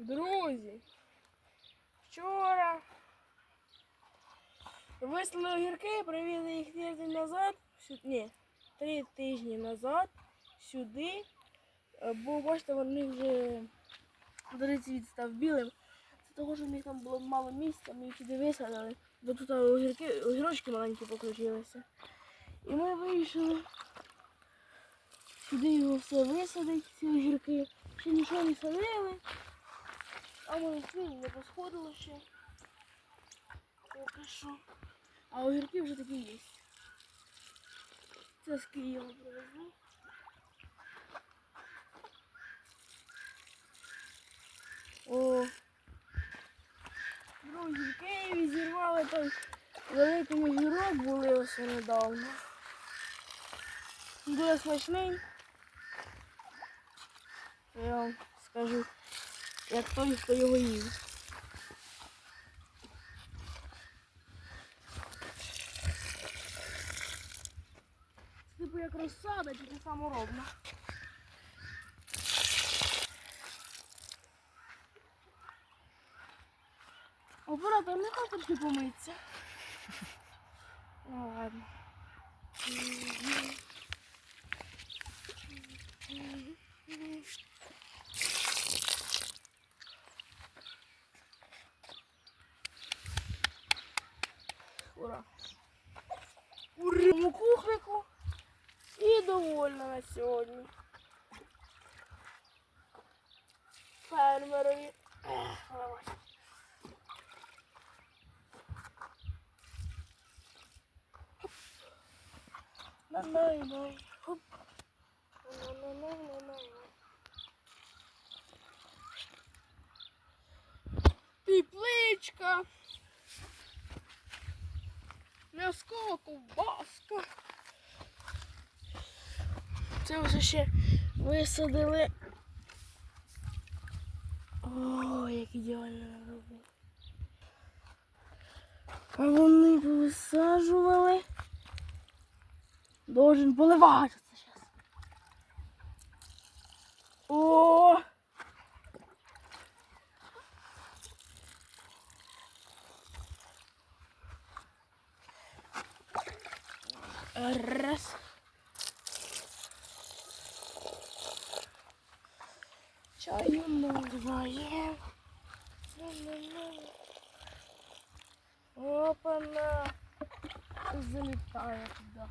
Друзі, вчора вислали огірки, привезли їх тиждень назад, ні, три тижні назад сюди, Е, бо бачите, вони вже цвіт став білим. Це того, що в них там було мало місця, ми їх сюди висадили, бо тут огірки, огірочки маленькі покрутилися. І ми вирішили сюди його все висадити, ці огірки. Ще нічого не садили. А воно свині не посходило ще. Поки що. А огірки вже такі є. Це з Києва привезли. О. Друзі, в Києві зірвали той великий огірок були ось недавно. Дуже смачний. Я вам скажу, як той, хто його їв. Типу як розсада, тільки саморобна. Оператор, не хочеш трішки помитися? Ну ладно. Ура. Урому кухлику і довольна на сьогодні. Фермерові. На-най-най. М'яско, ковбаска. Це вже ще висадили. О, як ідеально робили. А вони повисаджували. Должен поливати це зараз. О! Örres. Çayım oldu bayım. Hopana. Hızlı bir tane yapacağım.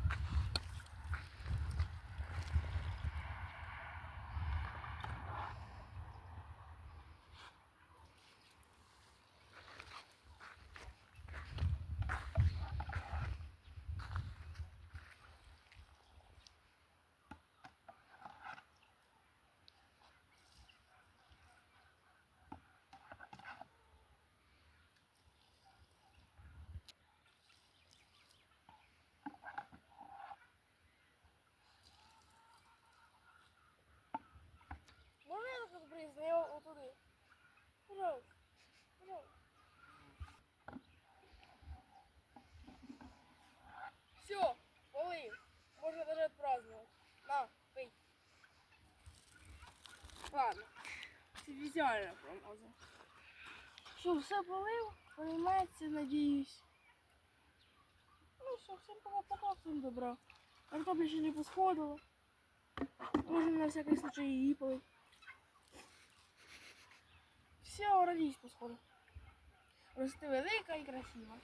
Пожалуйста. Пожалуйста. Все, полив. Можно даже отпраздновать. На, пей. Ладно. Це візуально промазав. Що, все полив? Приймається, надіюсь. Ну все, всім пока-пока, всім добра. Картопля ще не посходила. Можна на всякий случай її полить. Все, родись посходу. Рости велика і красива.